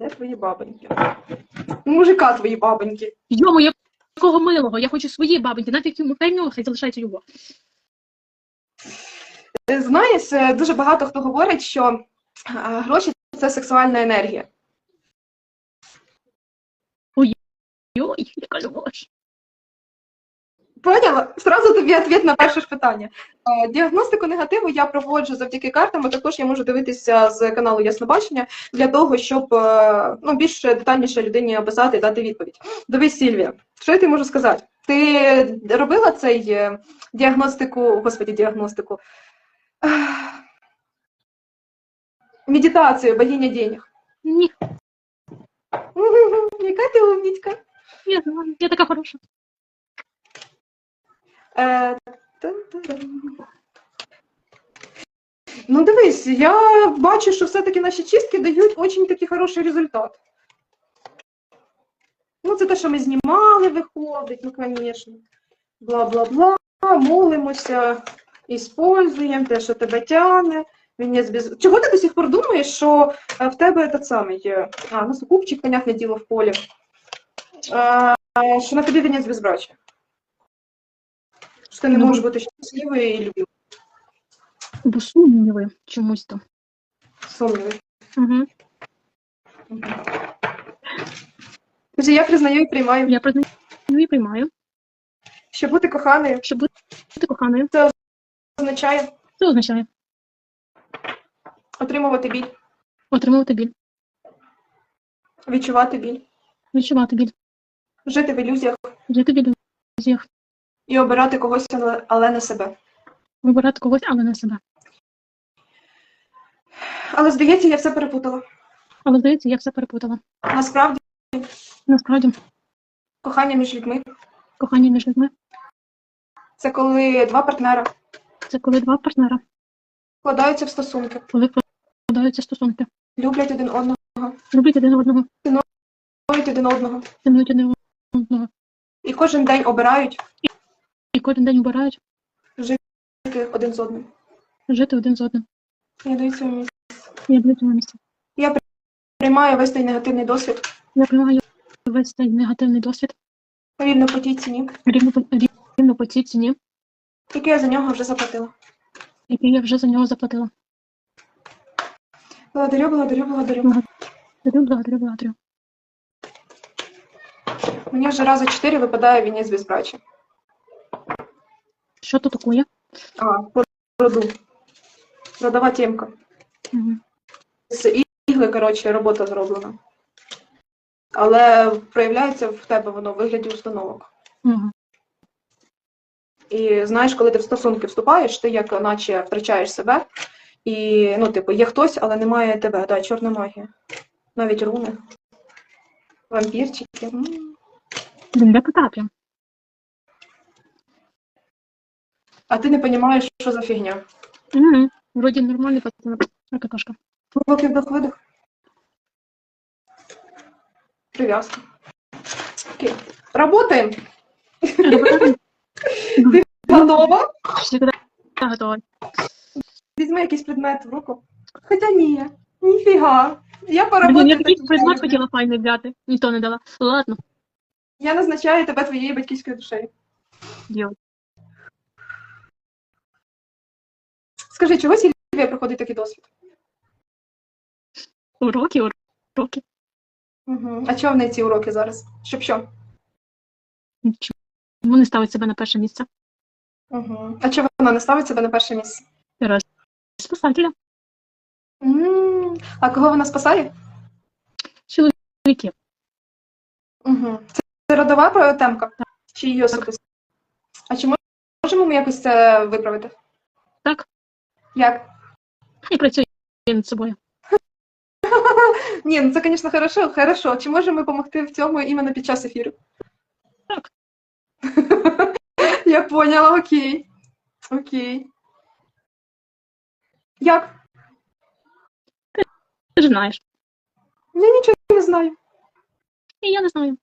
Де твої бабоньки? Ну, Мужика твої бабоньки. Йому, якого милого? Я хочу свої бабоньки, нафіг йому хай нього, хай залишається його. Знаєш, е, дуже багато хто говорить, що е, гроші це сексуальна енергія. Ой, яка любов. Поняла? Сразу тобі відповідь на перше ж питання. Е, Діагностику негативу я проводжу завдяки картам, а також я можу дивитися з каналу Яснобачення для того, щоб е, ну, більш детальніше людині описати і дати відповідь. Дивись, Сільвія, що я тобі можу сказати? Ти робила цей е, діагностику, господі, діагностику, медитацію богиня денег. Ні, Яка ти умнічка. я така хороша. Е. Ну, дивись, я бачу, що все-таки наші чистки дають дуже такий хороший результат. Ну, це те, що ми знімали, виходить, ну, звісно. Бла-бла-бла, молимося, іспользуємо те, що тебе тягне. Без... Чого ти до сих пор думаєш, що е, в тебе этот самий, е, а, ну, сукупчик, понятне діло, в полі, е, що на тобі вінець безбрачя? Що ти не можеш бути щасливою і любити. Бо сумніви чомусь то. Сумніви. Угу. Друзі, я признаю і приймаю, Я признаю і приймаю, що бути коханою. Щоб бути коханою. Це означає Це означає. отримувати біль, отримувати біль, відчувати біль, відчувати біль, жити в ілюзіях. Жити в ілюзіях, і обирати когось, але- не себе. вибирати когось, але не себе. Але здається, я все перепутала. Але здається, я все перепутала. Насправді, Насправді, кохання між людьми. Кохання між людьми. Це коли два партнера. Це коли два партнера. Вкладаються в стосунки, коли вкладаються стосунки, люблять один одного, люблять один одного, цінують один одного, цінують один одного. і кожен день обирають І кожен день обирають жити один з одним. жити один з одним. Я даю своє місце. Я люблю цьому місці. Приймаю весь той негативний досвід Я приймаю весь цей негативний досвід рівно по тій ціні, рівно по, рівно по цій ціні, яку я за нього вже заплатила. який я вже за нього заплатила. Благодарю, благодарю, благодарю. Благодарю, благодарю, благодарю. Мені вже раза чотири випадає вінець безбрачя. Що то таке? А, по. Родова тємка. Угу. З ігли, коротше, робота зроблена. Але проявляється в тебе воно в вигляді установок. Угу. І знаєш, коли ти в стосунки вступаєш, ти як наче втрачаєш себе. І, ну, типу, є хтось, але немає тебе. Да, чорна магія. Навіть руни. Вампірчики. Блін, де потап'я? А ти не розумієш, що за фігня. Угу. Вроді нормальний пацан, а какашка. Глибокий вдох видих. Прив'язка. Окей. Работаємо. Готова? Всегда готова. Візьми якийсь предмет в руку. Хоча ні. Ніфіга. Я поработаю. я такий предмет хотіла файний взяти, ніхто не дала. Ладно, Я назначаю тебе твоєю батьківською душею. діло. Скажи, чого Сільвія проходить такий досвід? Уроки, уроки. Угу. А чого в неї ці уроки зараз? Щоб що? Чому не ставить себе на перше місце? Угу. А чого вона не ставить себе на перше місце? Спасателя. м А кого вона спасає? Чоловіки. Угу. Це, родова проблемка? Чи її особиста? А чи можемо ми якось це виправити? Як? І працює над собою. Ні, ну це, звісно, хорошо, хорошо. Чи можемо ми допомогти в цьому іменно під час ефіру? Так. Я поняла, окей. Окей. Як? Ти ж знаєш. Я нічого не знаю. І я не знаю.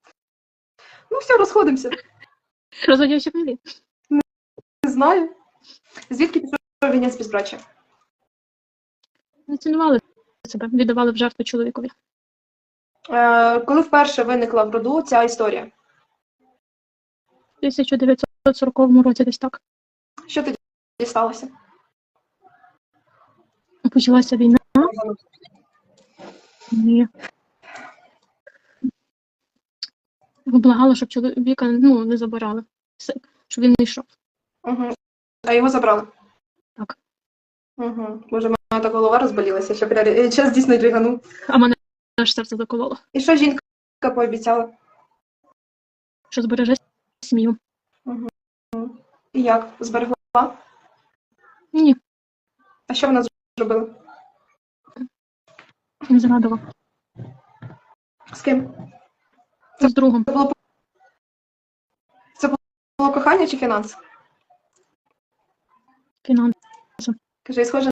Ну все, розходимося. Розводящих не Не знаю. Звідки пішов вінець безбрачя? Не цінували себе, віддавали в жертву чоловікові. Е, коли вперше виникла в роду ця історія? В 1940 році десь так Що тоді сталося? почалася війна. І виблагала, щоб чоловіка ну, не забирали, щоб він не йшов. Угу. А його забрали? Угу. Боже, мене так голова розболілася, що прям час дійсно дриганув. А мене аж серце закололо, І що жінка пообіцяла? що збереже сім'ю. І як? Зберегла? Ні, А що вона зробила? не зрадила. З ким? З другом. Це було, це було кохання чи фінанс? Фінанс. Каже, і схоже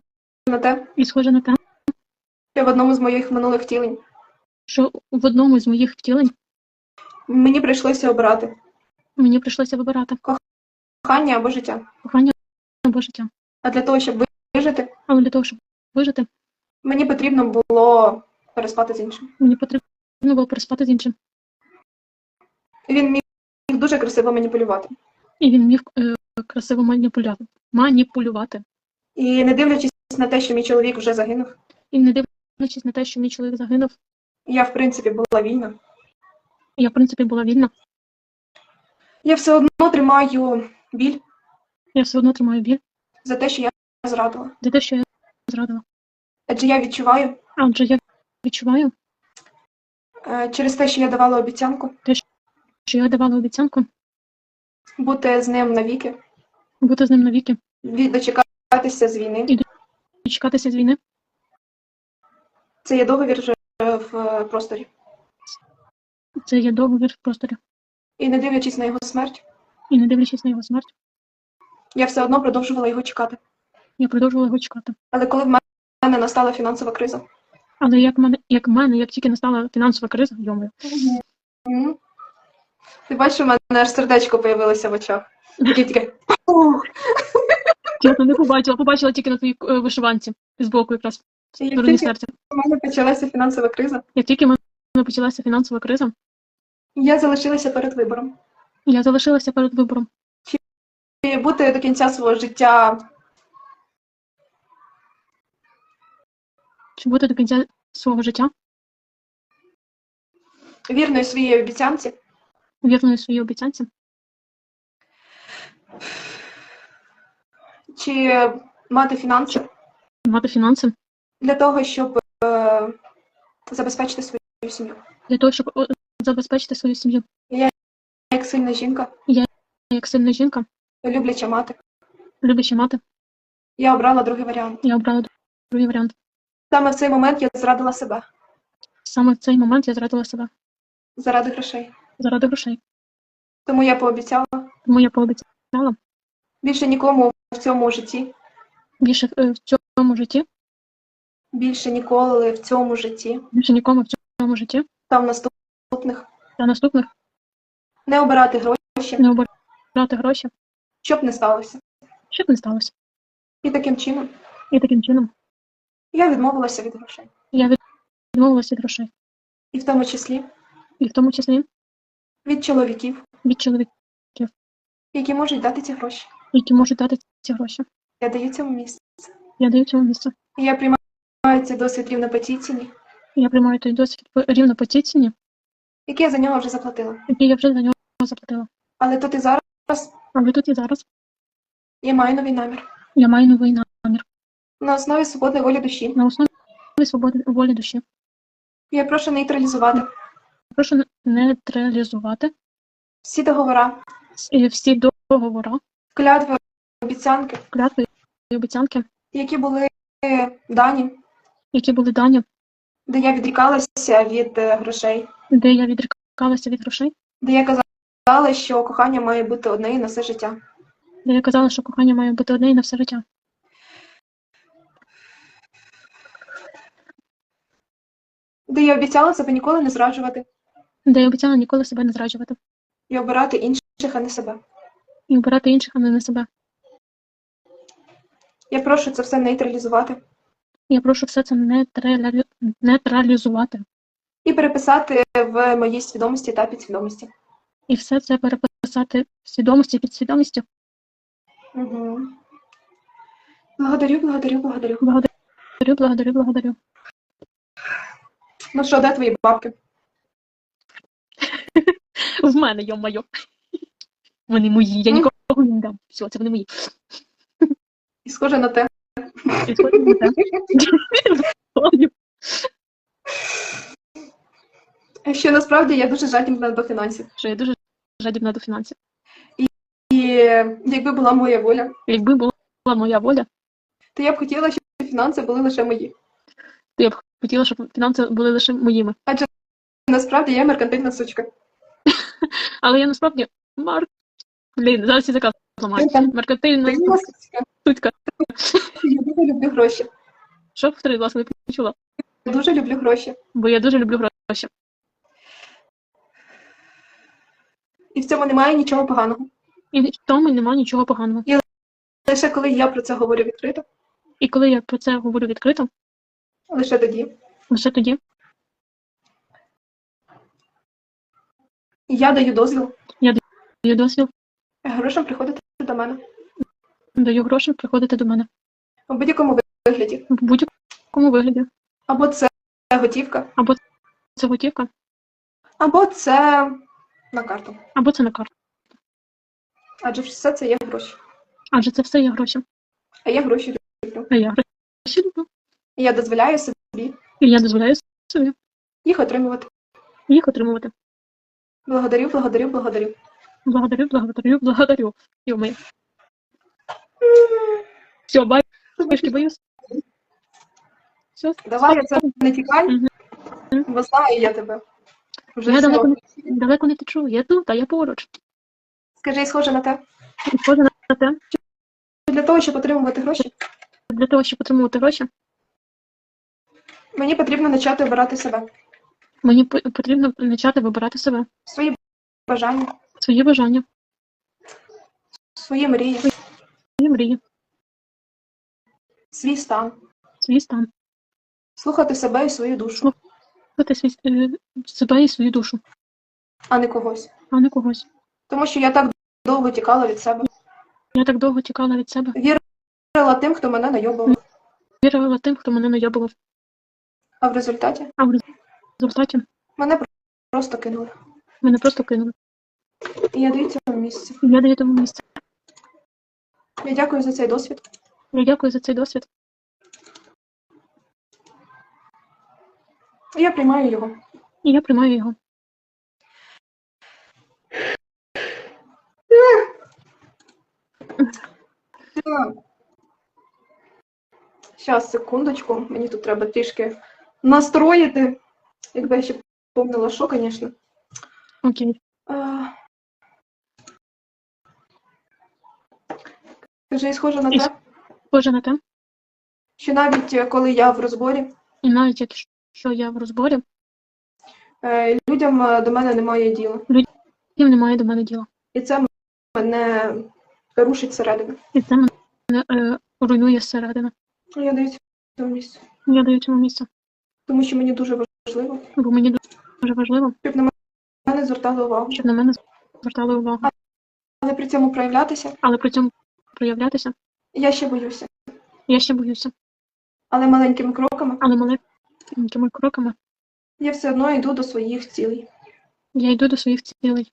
на те, І схоже на те, що в одному з моїх минулих втілень що в одному з моїх втілень мені прийшлося обирати мені прийшлося вибирати кохання або життя. кохання або життя. А для того, щоб вижити, Але для того, щоб вижити, мені потрібно було переспати з іншим. мені потрібно було переспати з іншим. Він міг дуже красиво маніпулювати. І він міг е, красиво маніпулювати. маніпулювати. І не дивлячись на те, що мій чоловік вже загинув, І не дивлячись на те, що мій чоловік загинув, я, в принципі, була вільна. я, в принципі, була вільна. Я все одно тримаю біль. Я все одно тримаю біль. За те, що я зрадила. за те, що я зрадила. Адже я відчуваю. Адже я відчуваю, е, через те, що я давала обіцянку. Те, що я давала обіцянку. Бути з ним навіки, бути з ним навіки. Від- дочекатися з війни. і чекатися з війни. Це є договір вже в просторі. Це є договір в просторі. І не дивлячись на його смерть, І не дивлячись на його смерть, я все одно продовжувала його чекати. я продовжувала його чекати. Але коли в мене настала фінансова криза, Але як мене, як в мене, як тільки настала фінансова криза, йомою, Мгм. ти бачиш, у мене аж сердечко появилося в очах. Таке таке. Чесно, не побачила, побачила тільки на твоїй е, вишиванці з боку якраз Як тільки серця. у мене почалася фінансова криза, Як тільки в мене почалася фінансова криза, я залишилася перед вибором. я залишилася перед вибором. І бути до кінця свого життя Чи бути до кінця свого життя вірною своїй обіцянці, вірною своїй обіцянці, чи мати фінанси мати фінанси для того, щоб е, забезпечити свою сім'ю. для того, щоб о, забезпечити свою сім'ю. Я Як сильна жінка, Я Як сильна жінка, любляча мати, любляча мати, я обрала другий варіант. я обрала другий варіант. Саме в цей момент я зрадила себе Саме в цей момент я зрадила себе заради грошей. заради грошей. Тому я пообіцяла Тому я пообіцяла більше нікому в цьому житті, більше е, в цьому житті, більше ніколи в цьому житті? Більше нікому в цьому житті? Та в наступних? Та наступних? Не обирати гроші, не обирати гроші, щоб не сталося. щоб не сталося. І таким чином? І таким чином? Я відмовилася від грошей. я відмовилася від грошей. І в тому числі? І в тому числі? Від чоловіків, від чоловіків, які можуть дати ці гроші. Які можуть дати ці гроші. Я даю цьому місце. Я даю цьому місце. Я приймаю цей досвід рівнопотійцяні, Я приймаю той досвід рівно по цій ціні, який я за нього вже заплатила. який я вже за нього заплатила. Але тут і зараз Але тут і зараз я маю новий намір. я маю новий намір На основі свободної волі душі. на основі свободи волі душі. Я прошу нейтралізувати Прошу нейтралізувати всі договори, всі- всі договори, клятви, обіцянки, клятви і обіцянки, які були дані, які були дані, де я відрікалася від е, грошей, де я відрікалася від грошей, де я казала, що кохання має бути одне і на все життя. де я казала, що кохання має бути одне і на все життя. Де я обіцяла себе ніколи не зраджувати. Де я обіцяла ніколи себе не зраджувати. І обирати інших, а не себе. І обирати інших, а не на себе. Я прошу це все нейтралізувати Я прошу все це нейтралі- нейтралізувати і переписати в моїй свідомості та підсвідомості. І все це переписати в свідомості під свідомістю. Угу. Благодарю, благодарю, благодарю. Благодарю, благодарю, благодарю. Ну що, де твої бабки? В мене, йо-моє. Вони мої, я Ну. нікого не дам. Все, це вони мої. І схоже на те. Що насправді я дуже жадібна до фінансів. Що я дуже жадібна до фінансів. І якби була моя воля, Якби була моя воля, то я б хотіла, щоб фінанси були лише мої. то я б хотіла, щоб фінанси були лише моїми. Адже Насправді я меркантильна сучка. Але я насправді Марк. Блін, зараз і заказ. Меркантильна Меркантильна сутка. Я дуже люблю гроші. Що повтори, будь ласка, не почула? Я дуже люблю гроші. Бо я дуже люблю гроші. І в цьому немає нічого поганого. І в тому немає нічого поганого. Лише коли я про це говорю відкрито, І коли я про це говорю відкрито, лише тоді. лише тоді Я даю дозвіл Я даю дозвіл, грошам приходити до мене даю гроші приходити до мене у будь-якому вигляді. в будь-якому вигляді. Або це готівка, Або Це готівка, або це на карту. або це на карту. Адже все це є гроші. Адже це все є гроші. А я гроші люблю. А я гроші люблю. І я дозволяю собі І я дозволяю собі їх отримувати. їх отримувати. Благодарю, благодарю, благодарю. Благодарю, благодарю, благодарю. Йо-моє. Все, бай, трішки боюсь. Все, Давай, це не тікай, бо знаю я тебе. Вже я всього. далеко не, далеко не течу, я тут, а я поруч. Скажи, схоже на те, схоже на те, для того, щоб отримувати гроші, для того, щоб отримувати гроші, мені потрібно почати обирати себе, мені по- потрібно почати вибирати себе, свої бажання, свої бажання, свої мрії, свої мрії, свій стан, свій стан, слухати себе і свою душу, слухати свій, е, себе і свою душу, а не когось. а не когось. Тому що я так довго тікала від себе, Я так довго тікала від себе, вірила тим, хто мене найобував, вірила тим, хто мене найобував, а в результаті? А в результаті? Мене просто кинули. мене просто кинули. Я даю цьому. Я даю тому місце. Я дякую за цей досвід. Я дякую за цей досвід. Я приймаю його. І я приймаю його. Зараз, секундочку, мені тут треба трішки настроїти. Якби я ще помнила, що, звісно. Окей. Е, І схоже на те, Схоже на те, що навіть е, коли я в розборі, і навіть якщо я в розборі, е, людям е, до мене немає діла. їм немає до мене діла. І це мене рушить всередину. І це мене е, руйнує зсередини. Я даю цьому місцю. Я даю цьому місце, Тому що мені дуже важливо, бо мені дуже важливо, щоб на мене звертали увагу. щоб на мене звертали увагу. Але при цьому проявлятися Але при цьому проявлятися я ще боюся. я ще боюся. Але маленькими кроками Але маленькими кроками я все одно йду до своїх цілей. я йду до своїх цілей.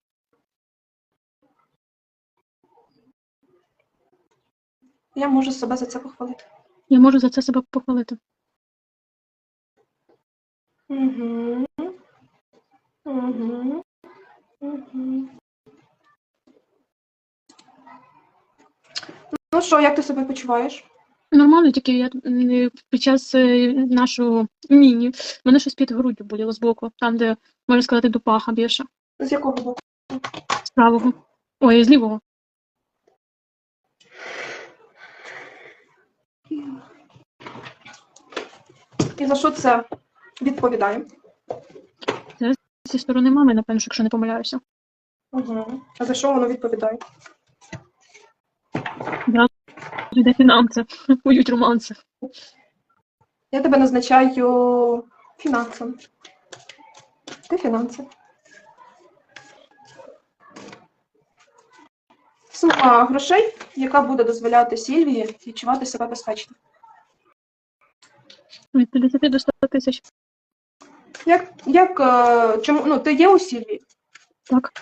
Я можу себе за це похвалити. Я можу за це себе похвалити. Угу. Угу. Угу. Ну що, як ти себе почуваєш? Нормально, тільки я під час е, нашого міні мене щось під груддю боліло збоку, там, де можна сказати, до паха більше. З якого боку? З правого. Ой, з лівого. І за що це відповідає? Зі сторони мами, напевно, якщо не помиляюся. Угу. А за що воно відповідає? Йде фінанси, поють романси. Я тебе назначаю фінансом. Ти фінанси. Сума грошей, яка буде дозволяти Сільвії відчувати себе безпечно. Від 50 до 100 тисяч. Як, як е, чому, ну, ти є у Сільвії? Так.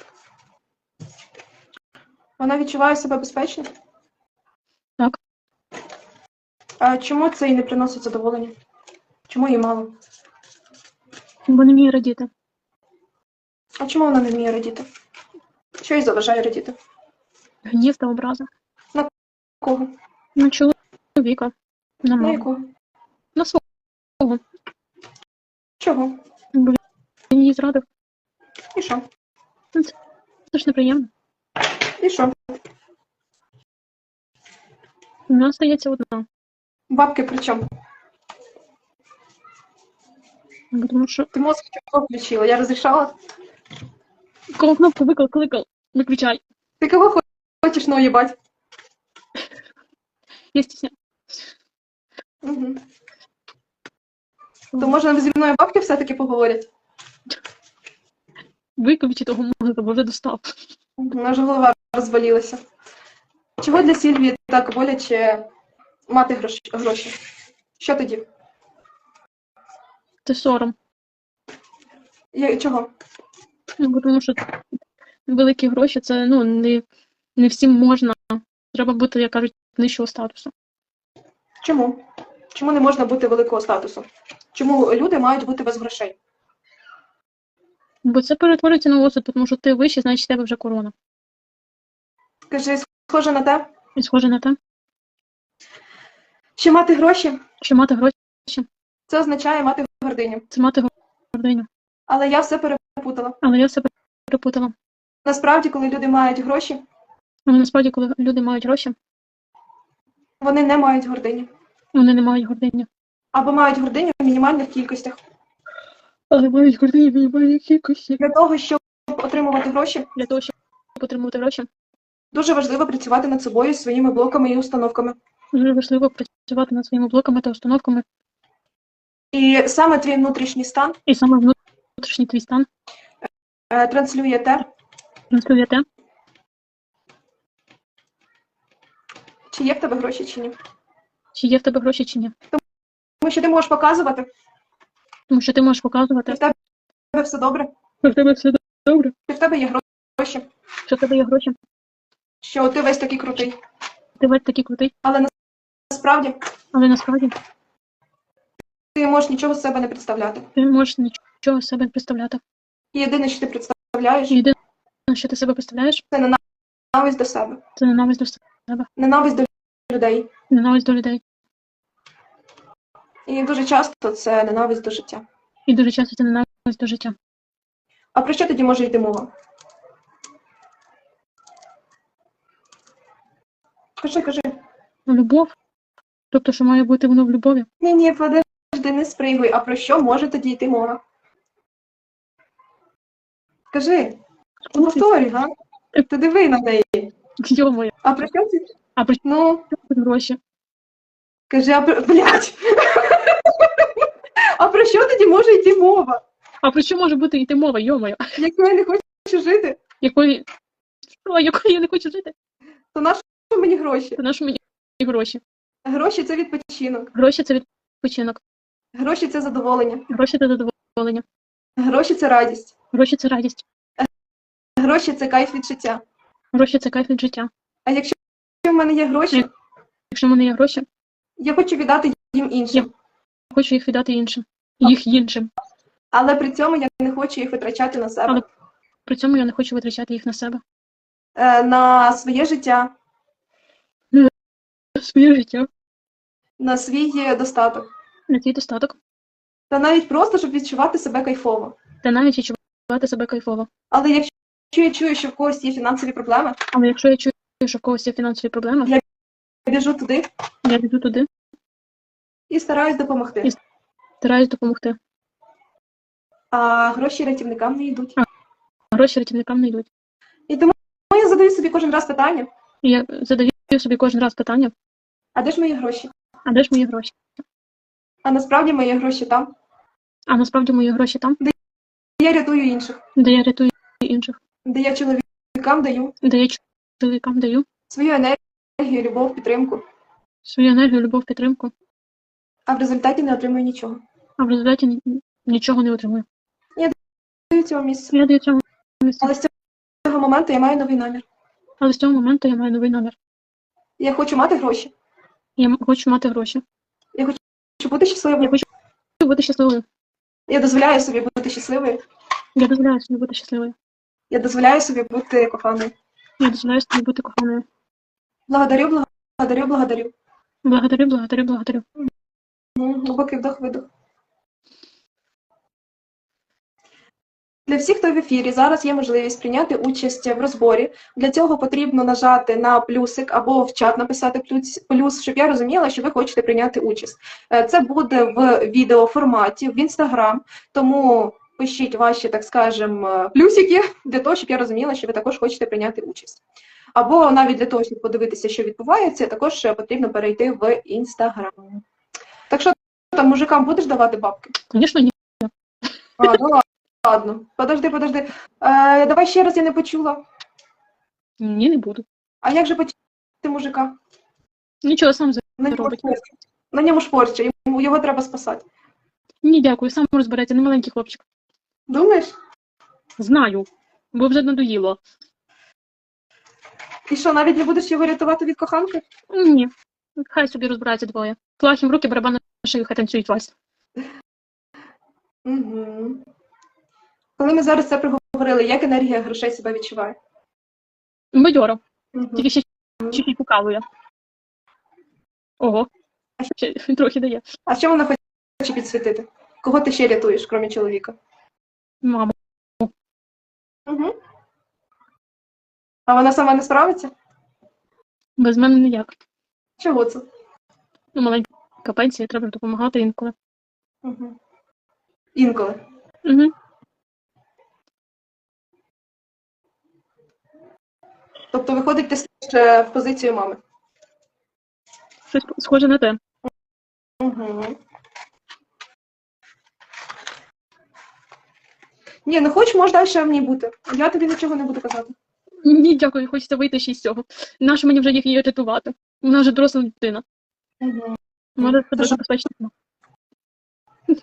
Вона відчуває себе безпечно? А чому це їй не приносить задоволення? Чому їй мало? Бо не вміє радіти. А чому вона не вміє радіти? Що їй заважає радіти? Гнів та образа. Кого? На чоловіка. На На маму. якого? На свого. Чого? Він її зрадив. І що? Це ж неприємно. І що? У нас стається одна. Бабки при чому? Бо Тому що Ти мозг чого включила? Я розрішала? коли кнопку виклик, кликав, виключай. Ти кого хочеш ну, наїбать? Я стісня. Угу. То може зі мною бабки все-таки поговорять? Виключи того мозга, бо вже достав. Вже голова розвалилася. Чого для Сільвії так боляче мати гроші? Що тоді? Це сором. Я, чого? Ну, тому що великі гроші це ну не, не всім можна. Треба бути, як кажуть, нижчого статусу. Чому? Чому не можна бути великого статусу? Чому люди мають бути без грошей? Бо це перетворюється на осуд, тому що ти вищий, значить тебе вже корона. Кажи, схоже на те, схоже на те, що мати гроші що мати гроші це означає мати гординю. це мати гординю. Але я все перепутала. Але я себе перепутала. Насправді, коли люди мають гроші, Але насправді, коли люди мають гроші, вони не мають гордині. вони не мають гордині. Або мають гординю в мінімальних кількостях. Але мають гордині в мінімальній кількості. Для того, щоб отримувати гроші, Для того, щоб отримувати гроші, дуже важливо працювати над собою, своїми блоками і установками. Дуже важливо працювати над своїми блоками та установками. І саме твій внутрішній стан? І саме внутрішній твій стан? Е, транслює те, транслює те, чи є в тебе гроші, чи ні. чи є в тебе гроші чи ні. Тому що ти можеш показувати, Тому що ти можеш показувати, в тебе все добре, що в тебе все добре, що в тебе є гроші, що в тебе є гроші, що ти весь такий крутий. ти весь такий крутий, Але насправді але насправді ти можеш нічого з себе не представляти. ти не можеш нічого з себе не представляти. І єдине, що ти представляєш, І єдине, що ти себе представляєш, це ненависть до себе, це ненависть до себе, ненависть до людей. ненависть до людей. І дуже часто це ненависть до життя. І дуже часто це ненависть до життя. А про що тоді може йти мова? Кажи, кажи. Любов, тобто, що має бути воно в любові. Ні, ні, подожди, не спригуй. А про що може тоді йти мова? Кажи, ну, повторюй, га? Ти диви на неї. Йо-моє, А про що ти? А про що? Ну, гроші. кажи, а про. Блядь! А про що тоді може йти мова? А про що може бути йти мова, йо-моє? Якщо я не хочу жити, Якої, Що, якої я не хочу жити? то на що мені гроші? Це наші мені гроші. Гроші це відпочинок, Гроші це відпочинок. гроші це задоволення, Гроші це задоволення. гроші це радість, Гроші це радість. гроші це кайф від життя. Гроші це кайф від життя. А якщо в мене є гроші, Якщо в мене є гроші, я хочу віддати їм іншим. хочу їх віддати іншим. Їх іншим. Але при цьому я не хочу їх витрачати на себе, Але- При цьому я не хочу витрачати їх на себе. е, на своє життя, Своє життя. на свій достаток. На свій достаток. Та навіть просто, щоб відчувати себе кайфово. Та навіть відчувати себе кайфово. Але якщо я чую, що в когось є фінансові проблеми, Але якщо я чую, що в когось є фінансові проблеми, Я- я біжу туди я йду туди, і стараюсь допомогти. І- стараюсь допомогти. А гроші рятівникам не йдуть. А гроші рятівникам не йдуть. І тому я задаю собі кожен раз питання: І я задаю собі кожен раз питання, а де ж мої гроші? а де ж мої гроші? А насправді мої гроші там, А насправді мої гроші там, я рятую інших, де я рятую інших, де я чоловікам даю де я чоловікам даю свою енергію, любов, підтримку, свою енергію, любов, підтримку, а в результаті не отримую нічого. а в результаті ні- нічого не отримую. Даю цього місця. Я даю цьому місцю. Але з цього моменту я маю новий намір. Але з цього моменту я маю новий намір. Я хочу мати гроші. Я хочу мати гроші. Я Хочу бути щасливою. Я хочу бути щасливою. Я дозволяю собі бути щасливою. Я дозволяю собі бути щасливою. Я дозволяю собі бути коханою. Я дозволяю собі бути коханою. Благодарю, благодарю, благодарю. Благодарю, благодарю, благодарю. М, Глибокий вдох, видох. Для всіх, хто в ефірі, зараз є можливість прийняти участь в розборі. Для цього потрібно нажати на плюсик або в чат написати плюс, щоб я розуміла, що ви хочете прийняти участь. Е, Це буде в відеоформаті, в інстаграм, тому пишіть ваші, так скажем, е, плюсики для того, щоб я розуміла, що ви також хочете прийняти участь. Або навіть для того, щоб подивитися, що відбувається, також е, потрібно перейти в інстаграм. Так що там мужикам будеш давати бабки? Звісно, ні. А, ну ладно. Подожди, подожди. Е, давай ще раз я не почула. Ні, не буду. А як же потягти мужика? Нічого сам за. На ньому Робить. шпорче. На ньому шпорче, йому його треба спасати. Ні, дякую, сам розбереться, не маленький хлопчик. Думаєш? Знаю, бо вже надоїло. І що, навіть не будеш його рятувати від коханки? Ні. Хай собі розбираються двоє. Плахім руки, барабан на шию, хай танцюють вальс. Угу. Коли ми зараз це проговорили, як енергія грошей себе відчуває? Бадьоро, Угу. тільки ще чуть-чуть покалує. Ого. Ще трохи дає. А що вона хоче підсвітити? Кого ти ще рятуєш, крім чоловіка? Мамо. Угу. А вона сама не справиться? Без мене ніяк. Чого це? Ну, маленька пенсія, треба допомагати інколи. Угу. Інколи. Угу. Тобто виходить ти ще в позицію мами. Щось схоже на те. Угу. Ні, ну хоч можеш далі в ній бути. Я тобі нічого не буду казати. Ні, дякую, хочеться вийти ще з цього. Нащо мені вже їх її рятувати? Вона вже доросла дитина. Угу. Може, себе що? забезпечити.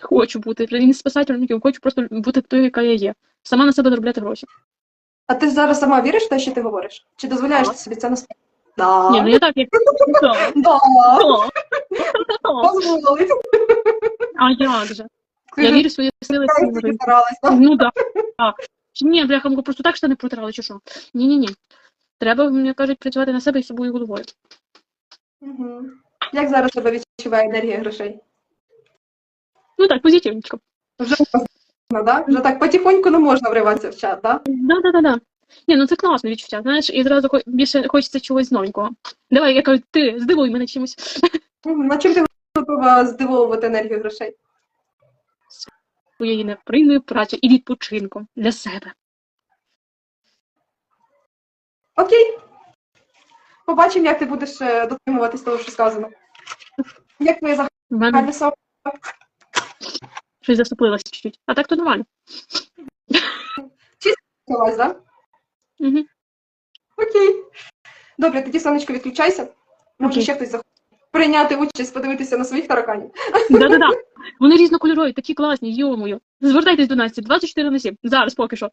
Хочу бути. Не спасательником, хочу просто бути тою, яка я є. Сама на себе заробляти гроші. А ти зараз сама віриш в те, що ти говориш? Чи дозволяєш ти собі це насправді? Да. Ні, ну я так, як. Да. Дозволить. А як же? Я вірю в свої сили старалась, да? Ну так. Да. Чи ні, бляха, ми просто так штани протирали, чи що? Ні-ні-ні. Треба, мені кажуть, працювати на себе і собою головою. Угу. Як зараз тебе відчуває енергія грошей? Ну так, позитивничко. Вже да? Вже так потихоньку не можна вриватися в чат, да? Да-да-да-да. Ні, ну це класне відчуття, знаєш, і зразу більше хочеться чогось новенького. Давай, я кажу, ти здивуй мене чимось. На чим ти готова здивовувати енергію грошей? Своєю неприйною працею і відпочинком для себе. Окей. Побачимо, як ти будеш е, дотримуватись того, що сказано. Як твоє само? Щось заступилася чуть-чуть. А так то нормально. Почалась, да? Угу. Окей. Добре, тоді сонечко відключайся. Може, ще хтось захоче прийняти участь, подивитися на своїх тараканів. Да-да-да. Вони різнокольорові, такі класні, йомою. Звертайтесь до Насті 24 на 7. Зараз поки що.